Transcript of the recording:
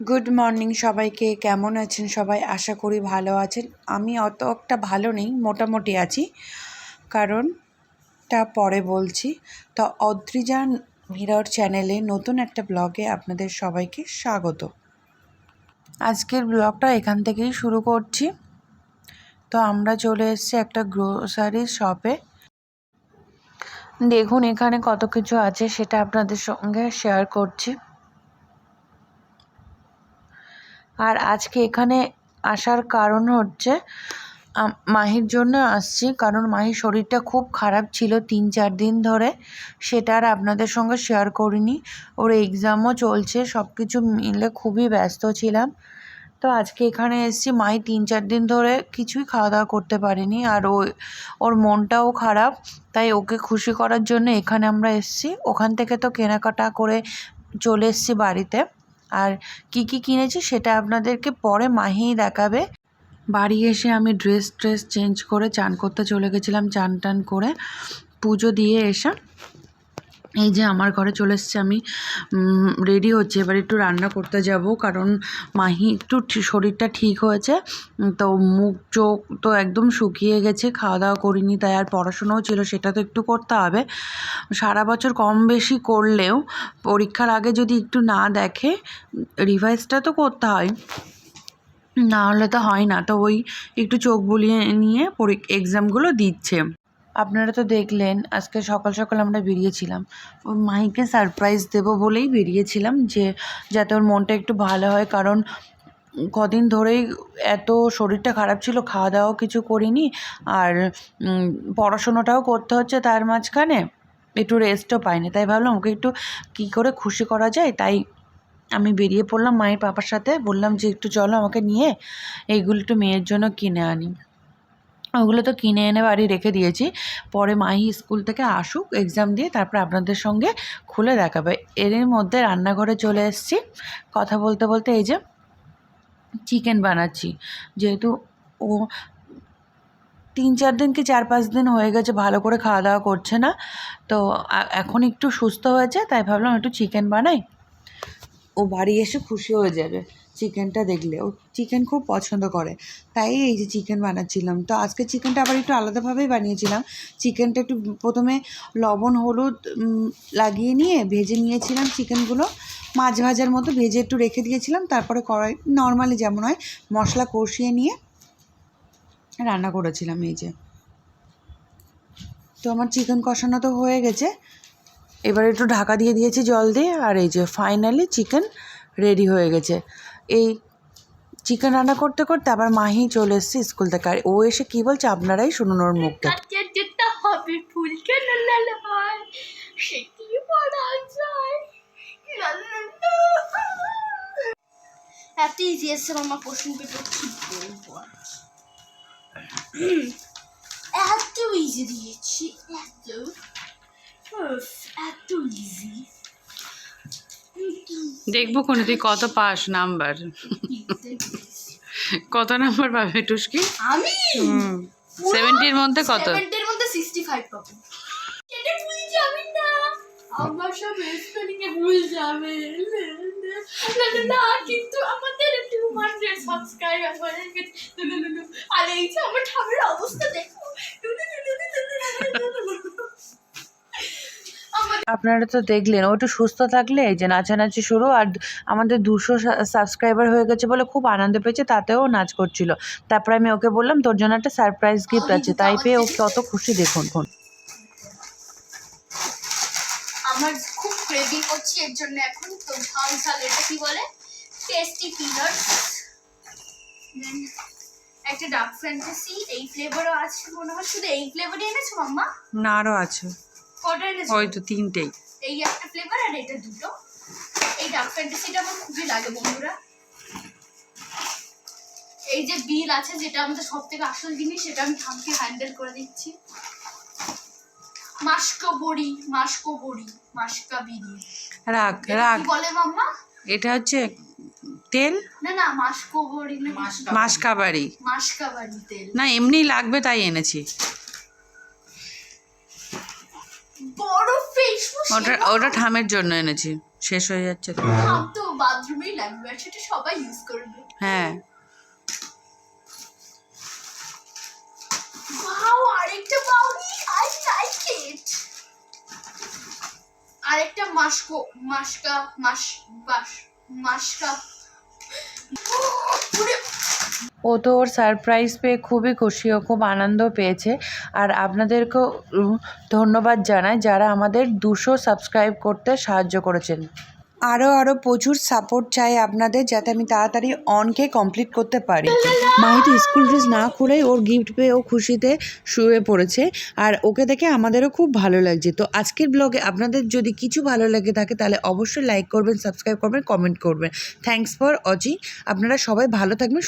Good morning সবাইকে, কেমন আছেন সবাই? আশা করি ভালো আছেন। আমি অত একটা ভালো নেই, মোটামুটি আছি। কারণটা পরে বলছি। তো অদ্রিজা মিরর চ্যানেলে নতুন একটা ব্লগে আপনাদের সবাইকে স্বাগত। আজকের ব্লগটা এখান থেকেই শুরু করছি। তো আমরা চলে এসেছি একটা গ্রোসারি শপে দেখুন এখানে কত কিছু আছে, সেটা আপনাদের সঙ্গে শেয়ার করছি। আর আজকে এখানে আসার কারণ হচ্ছে মাহির জন্য আসছি। কারণ মাহির শরীরটা খুব খারাপ ছিল তিন চার দিন ধরে। সেটা আর আপনাদের সঙ্গে শেয়ার করিনি। ওর এক্সামও চলছে সব কিছু মিলে খুবই ব্যস্ত ছিলাম। তো আজকে এখানে এসেছি। মাই তিন চার দিন ধরে কিছুই খাওয়া দাওয়া করতে পারিনি। আর ও, ওর মনটাও খারাপ। তাই ওকে খুশি করার জন্য এখানে আমরা এসেছি। ওখান থেকে তো কেনাকাটা করে চলে এসেছি বাড়িতে। আর কি কি কিনেছি সেটা আপনাদেরকে পরে মাহি দেখাবে। বাড়ি এসে আমি ড্রেস ট্রেস চেঞ্জ করে চান করতে চলে গেছিলাম, চান টান করে পুজো দিয়ে এসে এই যে আমার ঘরে চলে এসেছি আমি রেডি হচ্ছে। এবার একটু রান্না করতে যাব, কারণ মাহি একটু শরীরটা ঠিক হয়েছে তো মুখ, চোখ তো একদম শুকিয়ে গেছে, খাওয়া দাওয়া করিনি, তাই আর পড়াশোনাও ছিল, সেটা তো একটু করতে হবে। সারা বছর কম বেশি করলেও পরীক্ষার আগে যদি একটু না দেখে রিভাইজটা তো করতে হয়। না হলে তো হয় না, তো ওই একটু চোখ বুলিয়ে নিয়ে এক্সামগুলো দিচ্ছে। আপনারা তো দেখলেন, আজকে সকাল সকাল আমরা বেরিয়েছিলাম। ওর মাইকে সারপ্রাইজ দেবো বলেই বেরিয়েছিলাম যে, যাতে ওর মনটা একটু ভালো হয়। কারণ কদিন ধরেই এত শরীরটা খারাপ ছিল খাওয়া দাওয়াও কিছু করিনি, আর পড়াশোনাটাও করতে হচ্ছে তার মাঝখানে। একটু রেস্টও পাইনি। তাই ভাবলাম, ওকে একটু কী করে খুশি করা যায়? তাই আমি বেরিয়ে পড়লাম মায়ের পাপার সাথে। বললাম যে, একটু চলো আমাকে নিয়ে এইগুলো একটু মেয়ের জন্য কিনে আনি। ওগুলো তো কিনে এনে বাড়ি রেখে দিয়েছি। পরে মাহি স্কুল থেকে আসুক এক্সাম দিয়ে তারপর আপনাদের সঙ্গে খুলে দেখাবে। এর মধ্যে রান্নাঘরে চলে এসেছি। কথা বলতে বলতে এই যে চিকেন বানাচ্ছি। যেহেতু ও তিন চার দিন কি চার পাঁচ দিন হয়ে গেছে, ভালো করে খাওয়া দাওয়া করছে না। তো এখন একটু সুস্থ হয়েছে, তাই ভাবলাম একটু চিকেন বানাই। ও বাড়ি এসে খুশি হয়ে যাবে। চিকেনটা দেখলে। ও চিকেন খুব পছন্দ করে। তাই এই যে চিকেন বানাচ্ছিলাম। তো আজকে চিকেনটা আবার একটু আলাদাভাবেই বানিয়েছিলাম। চিকেনটা একটু প্রথমে লবণ, হলুদ লাগিয়ে নিয়ে ভেজে নিয়েছিলাম চিকেনগুলো। মাছ ভাজার মতো ভেজে একটু রেখে দিয়েছিলাম। তারপরে কড়াই, নর্মালি যেমন হয়, মশলা কষিয়ে নিয়ে রান্না করেছিলাম এই যে। তো আমার চিকেন কষানো তো হয়ে গেছে। এবার একটু ঢাকা দিয়ে দিয়েছি জল দিয়ে। আর এই যে ফাইনালি চিকেন রেডি হয়ে গেছে। এই চিকেন রান্না করতে করতে আবার মাহি চলে এসেছে স্কুল থেকে। আর ও এসে কী বলছে? আপনারাই শুনুন ওর মুখ কাচের হবে হয়। এত ইজি আমার এত ইজি দিয়েছি, এত। এত ইজি দেখব কোন তুই কত পাস নাম্বার? কত নাম্বার পাবে টুসকি? আমি? সেভেন্টির মধ্যে কত? সেভেন্টির মধ্যে সিক্সটি ফাইভ পাবো। এটা ভুল যাবি না। আমার সব স্পেলিং ভুল যাবে। না না না কিন্তু আমাদের টু হান্ড্রেড সাবস্ক্রাইবার হয়ে গেছে। আর এই যে আমার আপনারা তো দেখলেন ও একটু সুস্থ থাকলে এই যে নাচানাচি শুরু আর আমাদের দুশো সাবস্ক্রাইবার হয়ে গেছে বলে খুব আনন্দ পেয়েছে তাতেও নাচ করছিল। তারপরে আমি ওকে বললাম তোর জন্য একটা সারপ্রাইজ গিফট আছে। তাই পেয়ে ও কত খুশি দেখুন আমার খুব ক্রেভিং করছি এর জন্য এখন তো ঝাল ঝাল এটা কি বলে? টেস্টি পিনাটস দেন একটা ডার্ক ফ্যান্টাসি এই ফ্লেভারও আছে মনে হয়। শুধু এই ফ্লেভারই এনেছো মাম্মা? না আরও আছে। কটা এনেছো ওই তো তিনটেই। এই একটা ফ্লেভার আর এটা দুটো। এই ডার্ক ফ্যান্টাসিটা আমার খুবই লাগে বন্ধুরা। এই যে বিল আছে যেটা আমাদের সব থেকে আসল জিনিস সেটা আমি ঠামকে হ্যান্ডেল করে দিচ্ছি। মাস্কো বড়ি মাস্কো বড়ি মাস্কা বিড়ি। রাখ এটা রাখ। কি বলে মাম্মা? এটা হচ্ছে তেল? না না মাস্কো বড়ি না মাসকাবারি মাস্কা বাড়ি। তেল। না এমনি লাগবে তাই এনেছি। ওটা ওটা ঠামের জন্য এনেছি। শেষ হয়ে যাচ্ছে তো। বাথরুমেই লাগবে আর সেটা সবাই ইউজ করবে। হ্যাঁ। ওয়াও আরেকটা পাউনি আই লাইক ইট আরেকটা মাস্কো মাস্কা মাস বাস মাসকা ও তো ওর সারপ্রাইজ পেয়ে খুবই খুশি, ও খুব আনন্দ পেয়েছে। আর আপনাদেরকেও ধন্যবাদ জানাই যারা আমাদের দুশো সাবস্ক্রাইব করতে সাহায্য করেছেন। আরও আরও প্রচুর সাপোর্ট চাই আপনাদের যাতে আমি তাড়াতাড়ি অনকে কমপ্লিট করতে পারি। মাহি তো স্কুল ড্রেস না খুলেই ওর গিফট পেয়ে ও খুশিতে শুয়ে পড়েছে। আর ওকে দেখে আমাদেরও খুব ভালো লাগছে। তো আজকের ব্লগে আপনাদের যদি কিছু ভালো লেগে থাকে, তাহলে অবশ্যই লাইক করবেন সাবস্ক্রাইব করবেন কমেন্ট করবেন। থ্যাংকস ফর ওয়াচিং আপনারা সবাই ভালো থাকবেন